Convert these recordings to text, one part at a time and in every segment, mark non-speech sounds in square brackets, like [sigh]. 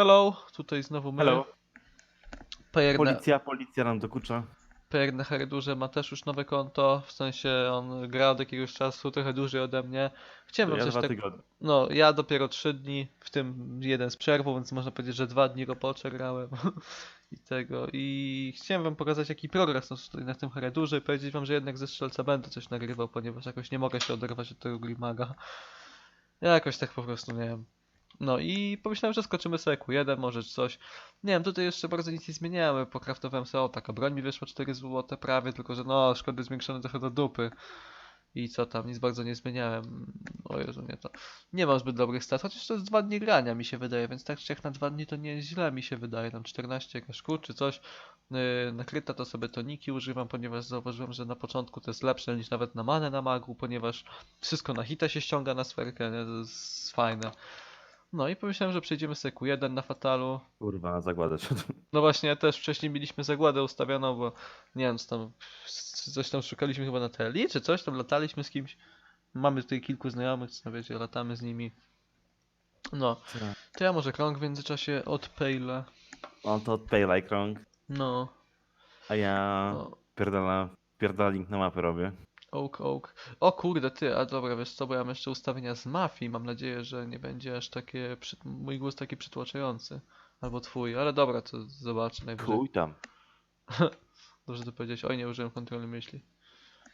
Hello, tutaj znowu my. Hello. Policja, policja nam dokucza. Pejerne Heredurze ma też już nowe konto, w sensie on gra od jakiegoś czasu, trochę dłużej ode mnie. Chciałem To wam ja coś dwa tak... tygodnie. No, ja dopiero 3 dni, w tym jeden z przerwą, więc można powiedzieć, że dwa dni robocze grałem [laughs] i tego. I chciałem wam pokazać jaki progres jest tutaj na tym Heredurze i powiedzieć wam, że jednak ze strzelca będę coś nagrywał, ponieważ jakoś nie mogę się oderwać od tego Grimaga. Ja jakoś tak po prostu nie wiem. No i pomyślałem, że skoczymy sobie Q1, może coś. Nie wiem, tutaj jeszcze bardzo nic nie zmieniałem, pokraftowałem sobie, o taka broń mi wyszła 4 zł prawie, tylko że no, szkody zwiększone trochę do dupy. I co tam, nic bardzo nie zmieniałem. O Jezu, nie to. Nie mam zbyt dobrych stat, chociaż to jest dwa dni grania mi się wydaje, więc tak czy jak na dwa dni to nie źle mi się wydaje. Tam 14 jakaś szkód czy coś. Yy, nakryta to sobie toniki używam, ponieważ zauważyłem, że na początku to jest lepsze niż nawet na manę na magu, ponieważ wszystko na hita się ściąga na sferkę, nie? To jest fajne. No i pomyślałem, że przejdziemy sobie Q1 na fatalu. Kurwa, zagładę się. No właśnie, też wcześniej mieliśmy zagładę ustawioną, bo nie wiem, co tam, coś tam szukaliśmy chyba na TLI, czy coś, tam lataliśmy z kimś. Mamy tutaj kilku znajomych, co wiecie, latamy z nimi. No, to ja może krąg w międzyczasie odpejlę. On to odpay like wrong, No, a ja no, pierdala, pierdala link na mapę robię. Oak, oak. O kurde, ty, a dobra, wiesz co, bo ja mam jeszcze ustawienia z mafii, mam nadzieję, że nie będzie aż takie, przy... mój głos taki przytłaczający. Albo twój, ale dobra, to zobaczę najwyżej. Chuj tam. [laughs] Dobrze to powiedzieć. Oj, nie użyłem kontroli myśli.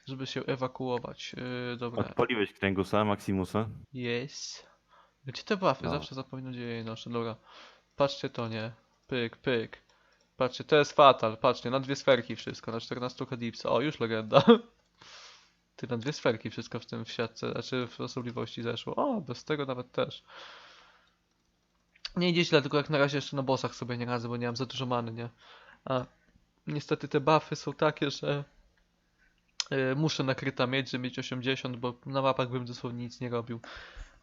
Żeby się ewakuować. Yy, dobra. Odpaliłeś Kręgusa, Maximusa. Jest. Gdzie te buffy? No. Zawsze zapominam gdzie je jej noszę. Dobra. Patrzcie to, nie. Pyk, pyk. Patrzcie, to jest fatal. Patrzcie, na dwie sferki wszystko. Na 14 kadipsa. O, już legenda. [laughs] Ty, na dwie sferki wszystko w tym w siatce, znaczy w osobliwości zeszło. O, bez tego nawet też. Nie idzie źle, tylko jak na razie jeszcze na bossach sobie nie radzę, bo nie mam za dużo many, nie? A niestety te buffy są takie, że y, muszę nakryta mieć, żeby mieć 80, bo na mapach bym dosłownie nic nie robił.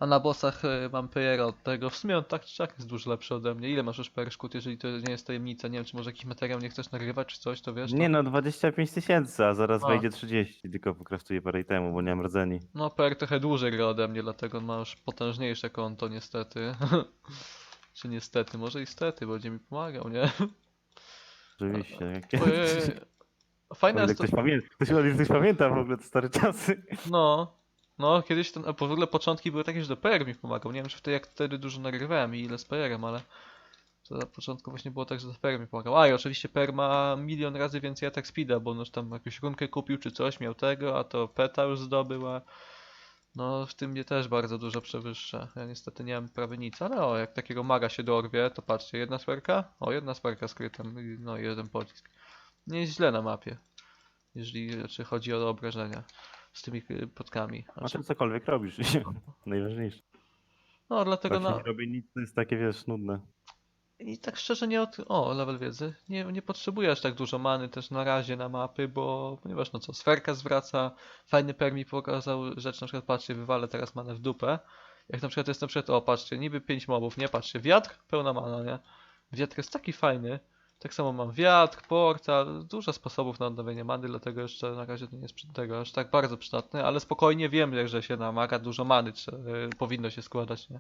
A na bossach mam PR od tego. W sumie on tak czy siak jest dużo lepszy ode mnie. Ile masz już PR szkód, jeżeli to nie jest tajemnica? Nie wiem, czy może jakiś materiał nie chcesz nagrywać, czy coś, to wiesz? Nie to... no, 25 tysięcy, a zaraz A. wejdzie 30, tylko pokraftuję parę temu, bo nie mam rdzeni. No, PR trochę dłużej gra ode mnie, dlatego on ma już potężniejsze konto, niestety. [laughs] czy niestety, może i stety, będzie mi pomagał, nie? Oczywiście. jak- Ojej. Fajne jest to... ktoś pamięta, ktoś, ktoś pamięta w ogóle te stare czasy. No, no, kiedyś ten, w ogóle początki były takie, że do PR mi pomagał. Nie wiem, czy wtedy jak wtedy dużo nagrywałem i ile z PR-em, ale to na początku właśnie było tak, że do PR mi pomagał. A i oczywiście PR ma milion razy więcej attack speeda, bo on już tam jakąś runkę kupił czy coś, miał tego, a to peta już zdobył, a no w tym mnie też bardzo dużo przewyższa. Ja niestety nie mam prawie nic, ale o, jak takiego maga się dorwie, to patrzcie, jedna sferka, o, jedna sferka skryta, no i jeden pocisk. Nie jest źle na mapie, jeżeli znaczy, chodzi o obrażenia z tymi y, podkami. A Znaczy, ty cokolwiek robisz. [laughs] Najważniejsze. no dlatego na... nie robi nic, to jest takie wiesz, nudne. I tak szczerze nie od... O, level wiedzy. Nie, nie potrzebujesz tak dużo many też na razie na mapy, bo ponieważ no co, sferka zwraca, fajny per mi pokazał rzecz, na przykład patrzcie, wywalę teraz manę w dupę. Jak na przykład jest na przykład, o patrzcie, niby 5 mobów, nie patrzcie, wiatr, pełna mana, nie? Wiatr jest taki fajny. Tak samo mam wiatr, portal, dużo sposobów na odnowienie many, dlatego jeszcze na razie to nie jest tego aż tak bardzo przydatne, ale spokojnie wiem, że się na maga dużo many trze- y, powinno się składać, nie?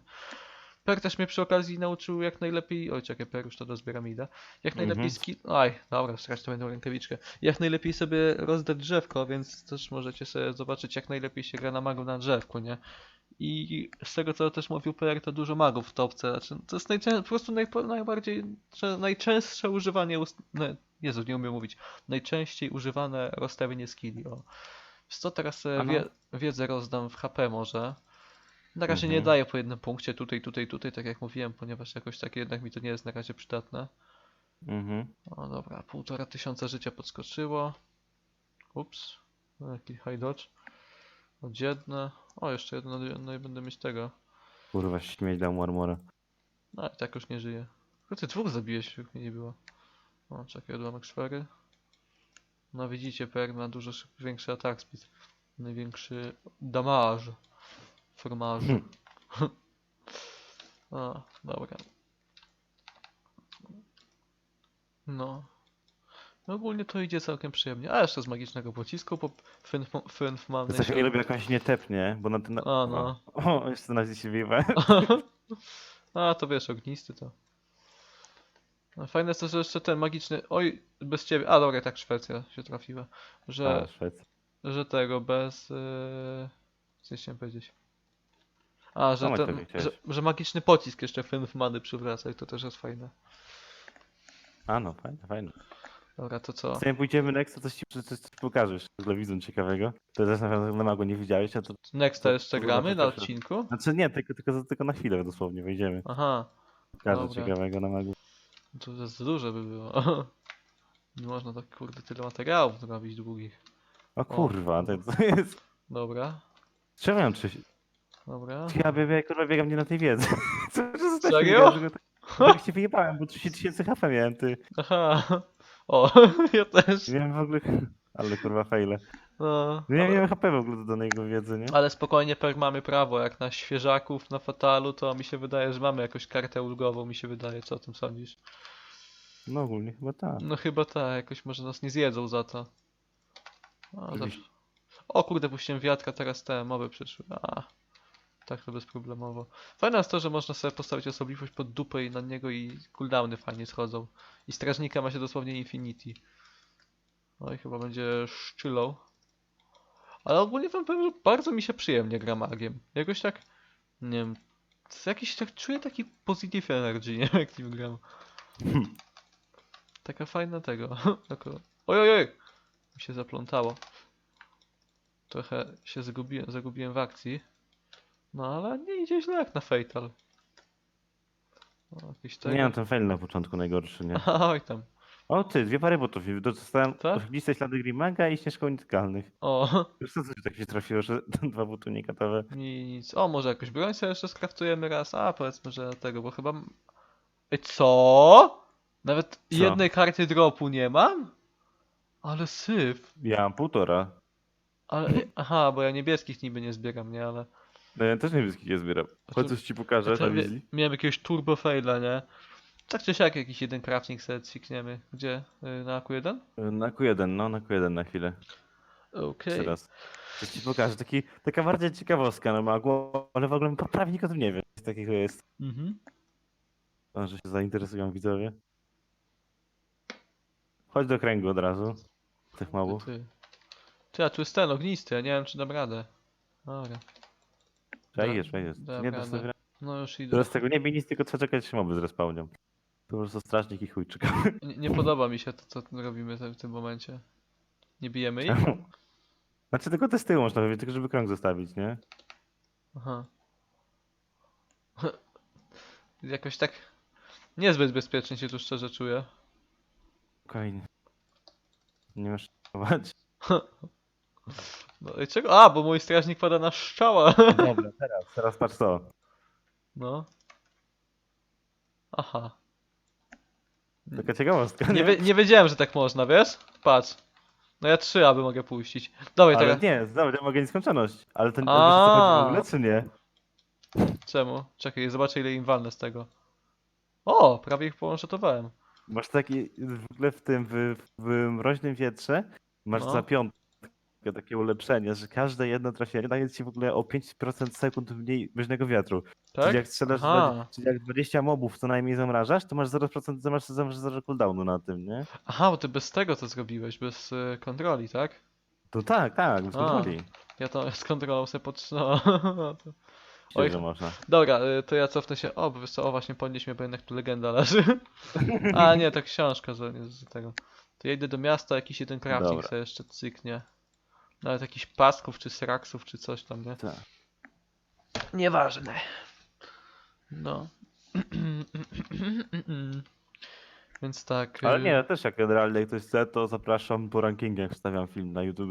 Per też mnie przy okazji nauczył jak najlepiej. Oj, czekaj, Per już to dozbieram idę. Jak najlepiej Mhm. ski. Aj, dobra, strać to będą rękawiczkę. Jak najlepiej sobie rozdać drzewko, więc też możecie sobie zobaczyć, jak najlepiej się gra na magu na drzewku, nie? I z tego co też mówił Per, to dużo magów w topce. Znaczy, to jest po prostu najbardziej, najczęstsze używanie. Ne, Jezu, nie umiem mówić. Najczęściej używane rozstawienie skilli. O. Wiesz Co teraz Aha. wie, wiedzę rozdam w HP może. Na razie nie Mhm. daję po jednym punkcie tutaj, tutaj, tutaj, tak jak mówiłem, ponieważ jakoś tak jednak mi to nie jest na razie przydatne. Mhm. O dobra, półtora tysiąca życia podskoczyło. Ups, o, jaki high dodge. Odjedne. O, jeszcze jedno, no i będę mieć tego. Kurwa, śmieć dał mu armora. No i tak już nie żyje. Tylko ty dwóch zabiłeś, jak mnie nie było. O, czekaj, odłamek szfery. No widzicie, PR ma dużo większy attack speed. Największy damage. Formażu. [laughs] o, dobra. No. No ogólnie to idzie całkiem przyjemnie. A jeszcze z magicznego pocisku, bo Fynf, mam To coś o ile by jakąś nie tepnie, bo na ten... A, no. O, jeszcze na się wyjebałem. [laughs] A, to wiesz, ognisty to. No, fajne jest to, że jeszcze ten magiczny. Oj, bez ciebie. A dobra, tak Szwecja się trafiła. Że, A, Szwecja. że tego bez. Yy... Co chciałem powiedzieć? A, że, Tomek ten, że, że magiczny pocisk jeszcze w many przywraca i to też jest fajne. A no, fajne, fajne. Dobra, to co? Zanim pójdziemy next, to coś ci, coś, coś pokażesz z Lewizą ciekawego. To też na pewno na mago nie widziałeś, a to... Nexta jeszcze to gramy na odcinku? Znaczy nie, tylko, tylko, tylko na chwilę dosłownie wejdziemy. Aha, Pokażę Dobra. ciekawego na magu. to za duże by było. [laughs] Nie można tak kurde tyle materiałów zrobić długich. O kurwa, to, to jest... Dobra, Czemu ja mam trzy... dobra. Ja biegam, kurwa, biegam nie na tej wiedzy. [laughs] Co że za Serio? Tak się wyjebałem, bo 30 tysięcy HP miałem, ty. Aha, o, [laughs] ja też. Wiem w ogóle... Ale kurwa fejle. No, nie ale, miałem HP w ogóle do niego wiedzy, nie? ale spokojnie, per mamy prawo. Jak na świeżaków, na fatalu, to mi się wydaje, że mamy jakąś kartę ulgową, mi się wydaje. Co o tym sądzisz? No ogólnie chyba tak. No chyba tak, jakoś może nas nie zjedzą za to. O, zawsze. O kurde, puściłem wiatka, teraz te mowy przyszły. A, tak to bezproblemowo. Fajne jest to, że można sobie postawić osobliwość pod dupę i na niego i cooldowny fajnie schodzą. I strażnika ma się dosłownie infinity. Oj, chyba będzie szczylą. Ale ogólnie wam powiem, że bardzo mi się przyjemnie gra magiem. Jakoś tak, nie wiem, jakiś tak czuję taki positive energy, nie wiem jak nim gram. Taka fajna tego. [laughs] Taka... Oj, oj, oj! Mi się zaplątało. Trochę się zgubiłem, zagubiłem w akcji. No ale nie idzie źle jak na Fatal. O, jakieś tego. Nie no, ten fail na początku najgorszy, nie? [laughs] Oj tam. O ty, dwie pary botów. Dostałem Tak? listę ślady Grimaga i śnieżką unikalnych. O, [laughs] Wiesz co, co ci tak się trafiło, że [laughs] dwa buty unikatowe? nic. O, może jakąś broń sobie jeszcze skraftujemy raz. A, powiedzmy, że tego, bo chyba... m- Ej, co? Nawet jednej karty dropu nie mam? Ale syf. Ja mam półtora. Ale, aha, bo ja niebieskich niby nie zbieram, nie, ale... No ja też nie zbieram. Chodź coś ci pokażę na mia- wizji. miałem jakiegoś turbo faila, nie? Tak czy siak jakiś jeden crafting set cikniemy. Gdzie? Y, Na Q1? Na Q1, no na Q1 na chwilę. Okej. Jeszcze raz. Coś ci pokażę. Taki, taka bardziej ciekawostka na magu, ale w ogóle prawie nikt o tym nie wie. Coś takiego jest. Mhm. Może się zainteresują widzowie. Chodź do kręgu od razu. Tych Ty, mobów. ty. Ty, a tu jest ten ognisty, ja nie wiem czy dam radę. Dobra. Wejdziesz, wejdziesz. Dam Nie radę. dostawiam. No już idę. Teraz tego nie bij nic, tylko trzeba czekać, się moby zrespawnią. To po prostu strażnik i chuj czekamy. [laughs] Nie, nie podoba mi się to, co robimy te- w tym momencie. Nie bijemy ich? Znaczy tylko te z tyłu można powiedzieć, tylko żeby krąg zostawić, nie? Aha. [laughs] Jakoś tak niezbyt bezpiecznie się tu szczerze czuję. Spokojnie. Nie masz chować. [laughs] No i czego? A, bo mój strażnik pada na szczała. Dobra, teraz, teraz patrz to. No. Aha. Taka ciekawostka, nie? Nie, wie, nie wiedziałem, że tak można, wiesz? Patrz. No ja trzy aby mogę puścić. Dawaj Ale teraz. nie, zobacz, ja mogę nieskończoność. Ale to nie wiesz, o co chodzi w ogóle, czy nie? Czemu? Czekaj, zobaczę ile im walnę z tego. O, prawie ich połączotowałem. Masz taki, w ogóle w tym, w, w mroźnym wietrze, masz No. za piątkę takie ulepszenie, że każde jedno trafienie daje ci w ogóle o 5% sekund mniej mroźnego wiatru. Tak? Czyli jak strzelasz, Aha. 20, czyli jak 20 mobów co najmniej zamrażasz, to masz 0%, to masz, masz 0 cooldownu na tym, nie? Aha, bo ty bez tego to zrobiłeś, bez y, kontroli, tak? To tak, tak, bez A. kontroli. Ja to z kontrolą sobie potrzymałem. to... Oj, Oj. że można. Dobra, y, to ja cofnę się. O, bo wiesz co, o właśnie podnieś mnie, bo jednak tu legenda leży. [laughs] A nie, to książka z, tego. To ja idę do miasta, jakiś jeden crafting Dobra. sobie jeszcze cyknie. Nawet jakichś pasków, czy sraksów, czy coś tam, nie? Tak. Nieważne. No. [clears throat] Więc tak. Ale y, nie, też jak generalnie ktoś chce, to zapraszam po rankingach, wstawiam film na YouTube.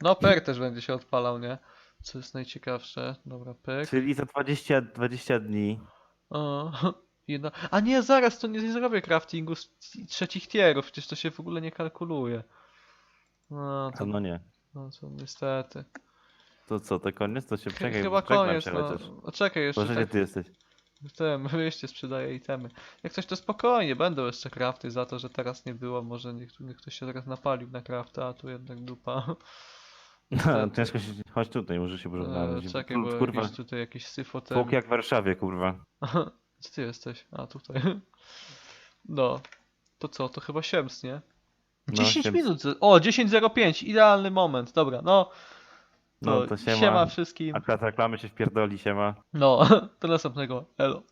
No, per też będzie się odpalał, nie? Co jest najciekawsze. Dobra, pyk. Czyli za 20, 20 dni. O, [laughs] jedna... A nie, zaraz, to nie zrobię craftingu z trzecich tierów, przecież to się w ogóle nie kalkuluje. No, To to, no nie. No, to niestety. To co, to koniec? To się czekaj, Chyba koniec, się no. chociaż. no. Czekaj jeszcze, Boże, gdzie tak, ty jesteś? w tym wyjście sprzedaję itemy. Jak coś to spokojnie, będą jeszcze crafty za to, że teraz nie było, może niech, niech ktoś się teraz napalił na crafta, a tu jednak dupa. [laughs] No, ciężko się... Chodź tutaj, może się E, porozmawiać. czekaj, bo Kurwa, tutaj jakieś syfotem. tłok jak w Warszawie, kurwa. [laughs] Gdzie ty jesteś? A, tutaj. [laughs] No. To co, to chyba siems, nie? No, 10 siems. minut. O, 10.05, idealny moment. Dobra, no. No To to siema. siema. wszystkim. Akurat reklamy się wpierdoli, siema. No, [laughs] do następnego. Elo.